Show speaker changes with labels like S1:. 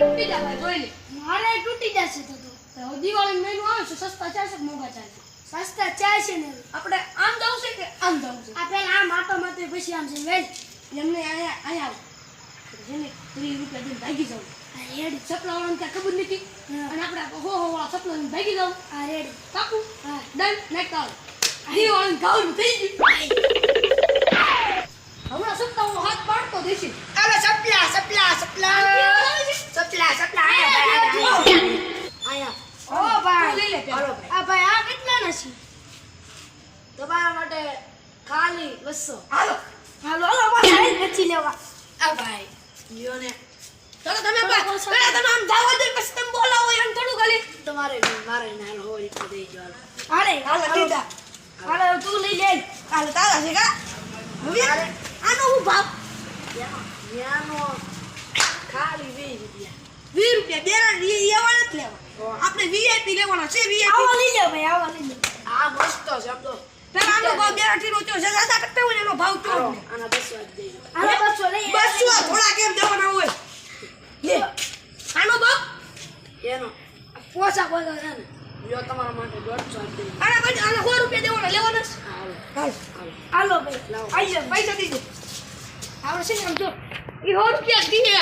S1: તૂટી જાય જોઈ મારે તૂટી જશે તો તો. દિવાળી મેનુ આવે છે સસ્તા ચારસો મોંઘા ચારસો
S2: સસ્તા છે ને.
S1: આપણે આમ જવું છે કે આમ જવું છે?
S2: આપણે આમ આપવા માટે પછી આમ છે વેલ.
S1: એમને અહીંયા અહીંયા જેને ત્રીસ રૂપિયા દઈને ભાગી જાઉં.
S2: આ
S1: ચપલા સપલાવાનું ત્યાં ખબર નથી? અને આપણે હો હો વાળા સપલાવાનું ભાગી જવું
S2: આ રેડી.
S1: પાકું?
S2: હા.
S1: ડન નાખતા આવો. દિવાળી ગાઉન થઈ ગયું. હમણાં સપ્તાહ હાથ પાડતો દેશી
S3: અરે સપલા સપલા સપલા.
S2: ભાઈ
S1: લઈ લે
S3: હાલો
S1: પેલા.
S3: ભાઈ.
S2: આ ભાઈ આ કેટલા છે?
S3: તમારા માટે ખાલી બસો.
S1: હાલો.
S2: હાલો હાલો ભાઈ નથી લેવા.
S3: આ ભાઈ લ્યો ને.
S1: તમે
S2: ચલો,
S1: બા-
S2: ચલો.
S1: પહેલા તમે આમ જાઓ દે પછી તમે બોલાવો એમ થોડું ખાલી.
S3: તમારે મારે નાનો હોય એટલે દઈ જવાનો.
S2: હાલે
S1: હાલો દીધા.
S2: હાલો તું લઈ લે.
S1: હાલો તારા છે કા? હવે આનો હું ભાવ?
S3: ન્યા- ખાલી વીસ રૂપિયા.
S1: વીસ રૂપિયા બે ના ઈ એવા નથી લેવા. આપણે વીઆઈપી લેવાના છે
S2: આવો
S1: વીઆઈપી
S2: લઈ લે ભાઈ આવો લઈ લે.
S3: આ મસ્ત છે આમ તો.
S1: પેલા આનો ભાવ બે અઢી નો થયો છે સાદા કરતા હોય એનો ભાવ ચો
S3: આના બસો જ દઈ દો.
S2: હાલો બસો
S1: થોડા કેમ દેવાના હોય? લે. આનો ભાવ?
S3: એનો.
S2: પોસા પોસા છે ને.
S3: લ્યો તમારા માટે દોઢસો જ દઈ દો.
S1: આના રૂપિયા દેવાના લેવાના છે
S3: હાલો.
S1: હાલ.
S2: ભાઈ.
S3: લાવો.
S1: આઈ પૈસા દીધે આપણે છે ને આમ જો. ઈ સો રૂપિયા દીધે